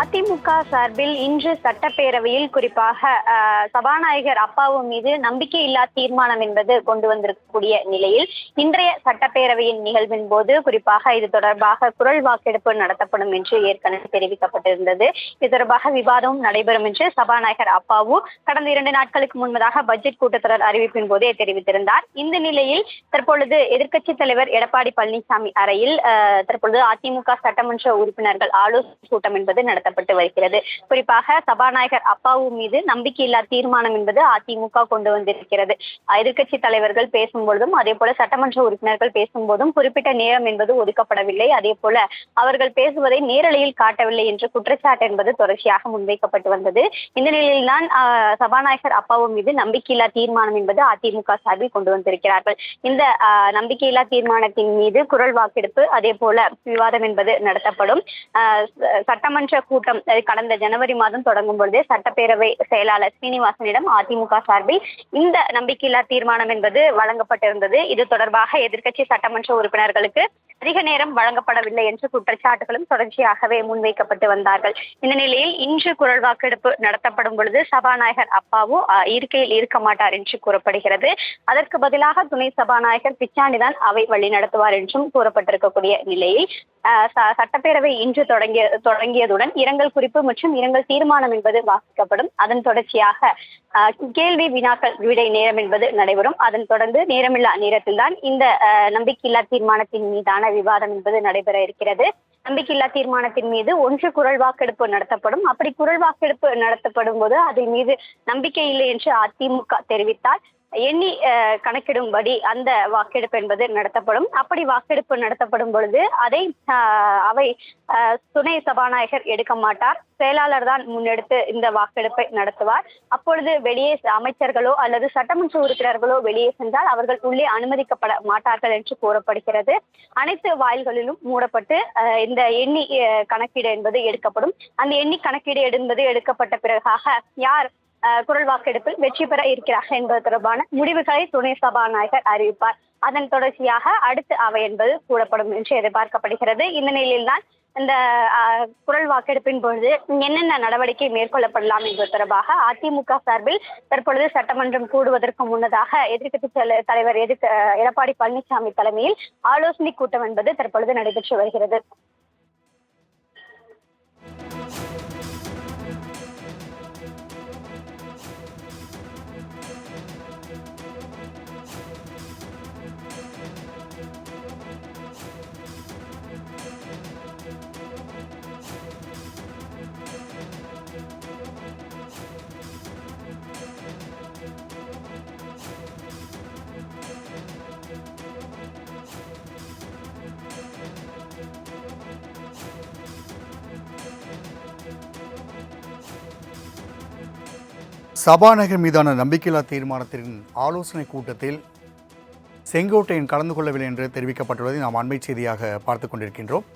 அதிமுக சார்பில் இன்று சட்டப்பேரவையில் குறிப்பாக சபாநாயகர் அப்பாவு மீது நம்பிக்கையில்லா தீர்மானம் என்பது கொண்டு வந்திருக்கக்கூடிய நிலையில் இன்றைய சட்டப்பேரவையின் நிகழ்வின் போது குறிப்பாக இது தொடர்பாக குரல் வாக்கெடுப்பு நடத்தப்படும் என்று ஏற்கனவே தெரிவிக்கப்பட்டிருந்தது. இது தொடர்பாக விவாதமும் நடைபெறும் என்று சபாநாயகர் அப்பாவு கடந்த இரண்டு நாட்களுக்கு முன்பதாக பட்ஜெட் கூட்டத்தொடர் அறிவிப்பின் போதே தெரிவித்திருந்தார். இந்த நிலையில் தற்பொழுது எதிர்க்கட்சி தலைவர் எடப்பாடி பழனிசாமி அறையில் தற்பொழுது அதிமுக சட்டமன்ற உறுப்பினர்கள் ஆலோசனை கூட்டம் என்பது என்பது நடத்தப்பட்டு வருகிறது. குறிப்பாக சபாநாயகர் அப்பாவு மீது நம்பிக்கையில்லா தீர்மானம் என்பது அதிமுக கொண்டு வந்திருக்கிறது. எதிர்கட்சி தலைவர்கள் பேசும்பொழுதும் அதே போல சட்டமன்ற உறுப்பினர்கள் பேசும்போதும் குறிப்பிட்ட நேரம் என்பது ஒதுக்கப்படவில்லை. அதே போல அவர்கள் பேசுவதை நேரலையில் காட்டவில்லை என்று குற்றச்சாட்டு என்பது தொடர்ச்சியாக முன்வைக்கப்பட்டு வந்தது. இந்த நிலையில்தான் சபாநாயகர் அப்பாவு மீது நம்பிக்கையில்லா தீர்மானம் என்பது அதிமுக சார்பில் கொண்டு வந்திருக்கிறார்கள். இந்த நம்பிக்கையில்லா தீர்மானத்தின் மீது குரல் வாக்கெடுப்பு அதே போல விவாதம் என்பது நடத்தப்படும். சட்டமன்ற சட்டமன்ற கூட்டம் அது கடந்த ஜனவரி மாதம் தொடங்கும் பொழுதே சட்டப்பேரவை செயலாளர் சீனிவாசனிடம் அதிமுக சார்பில் இந்த நம்பிக்கையில்லா தீர்மானம் என்பது வழங்கப்பட்டிருந்தது. இது தொடர்பாக எதிர்க்கட்சி சட்டமன்ற உறுப்பினர்களுக்கு அதிக நேரம் வழங்கப்படவில்லை என்ற குற்றச்சாட்டுகளும் தொடர்ச்சியாகவே முன்வைக்கப்பட்டு வந்தார்கள். இந்த நிலையில் இன்று குரல் வாக்கெடுப்பு நடத்தப்படும் பொழுது சபாநாயகர் அப்பாவு இருக்கையில் இருக்க மாட்டார் என்று கூறப்படுகிறது. அதற்கு பதிலாக துணை சபாநாயகர் பிச்சாண்டிதான் அவை வழி நடத்துவார் என்றும் கூறப்பட்டிருக்கக்கூடிய நிலையில் ச- சட்டப்பேரவை இன்று தொடங்கிய தொடங்கியதுடன் இரங்கல் குறிப்பு மற்றும் இரங்கல் தீர்மானம் என்பது வாசிக்கப்படும். அதன் தொடர்ச்சியாக கேள்வி வினாக்கள் விடை நேரம் என்பது நடைபெறும். அதன் தொடர்ந்து நேரமில்லா நேரத்தில்தான் இந்த நம்பிக்கையில்லா தீர்மானத்தின் மீதான விவாதம் என்பது நடைபெற இருக்கிறது. நம்பிக்கையில்லா தீர்மானத்தின் மீது ஒன்று குரல் வாக்கெடுப்பு நடத்தப்படும். அப்படி குரல் வாக்கெடுப்பு நடத்தப்படும் போது அதன் மீது நம்பிக்கை இல்லை என்று அதிமுக தெரிவித்தால் எண்ணி கணக்கிடும்படி அந்த வாக்கெடுப்பு என்பது நடத்தப்படும். அப்படி வாக்கெடுப்பு நடத்தப்படும் பொழுது அதை அவை துணை சபாநாயகர் எடுக்க மாட்டார். செயலாளர் தான் முன்னெடுத்து இந்த வாக்கெடுப்பை நடத்துவார். அப்பொழுது வெளியே அமைச்சர்களோ அல்லது சட்டமன்ற உறுப்பினர்களோ வெளியே சென்றால் அவர்கள் உள்ளே அனுமதிக்கப்பட மாட்டார்கள் என்று கூறப்படுகிறது. அனைத்து வாயில்களிலும் மூடப்பட்டு இந்த எண்ணி கணக்கீடு என்பது எடுக்கப்படும். அந்த எண்ணி கணக்கீடு என்பது எடுக்கப்பட்ட பிறகாக யார் குரல் வாக்கெடுப்பில் வெற்றி பெற இருக்கிறார்கள் என்பது தொடர்பான முடிவுகளை துணை சபாநாயகர் அறிவிப்பார். அதன் தொடர்ச்சியாக அடுத்து அவை என்பது கூடப்படும் என்று எதிர்பார்க்கப்படுகிறது. இந்த நிலையில்தான் இந்த குரல் வாக்கெடுப்பின் பொழுது என்னென்ன நடவடிக்கை மேற்கொள்ளப்படலாம் என்பது தொடர்பாக அதிமுக சார்பில் தற்பொழுது சட்டமன்றம் கூடுவதற்கு முன்னதாக எதிர்க்கட்சி தலைவர் எதிர்க்க எடப்பாடி பழனிசாமி தலைமையில் ஆலோசனை கூட்டம் என்பது தற்பொழுது நடைபெற்று வருகிறது. சபாநாயகர் மீதான நம்பிக்கையில்லா தீர்மானத்தின் ஆலோசனை கூட்டத்தில் செங்கோட்டையன் கலந்து கொள்ளவில்லை என்று தெரிவிக்கப்பட்டுள்ளதை நாம் அண்மை செய்தியாக பார்த்து கொண்டிருக்கின்றோம்.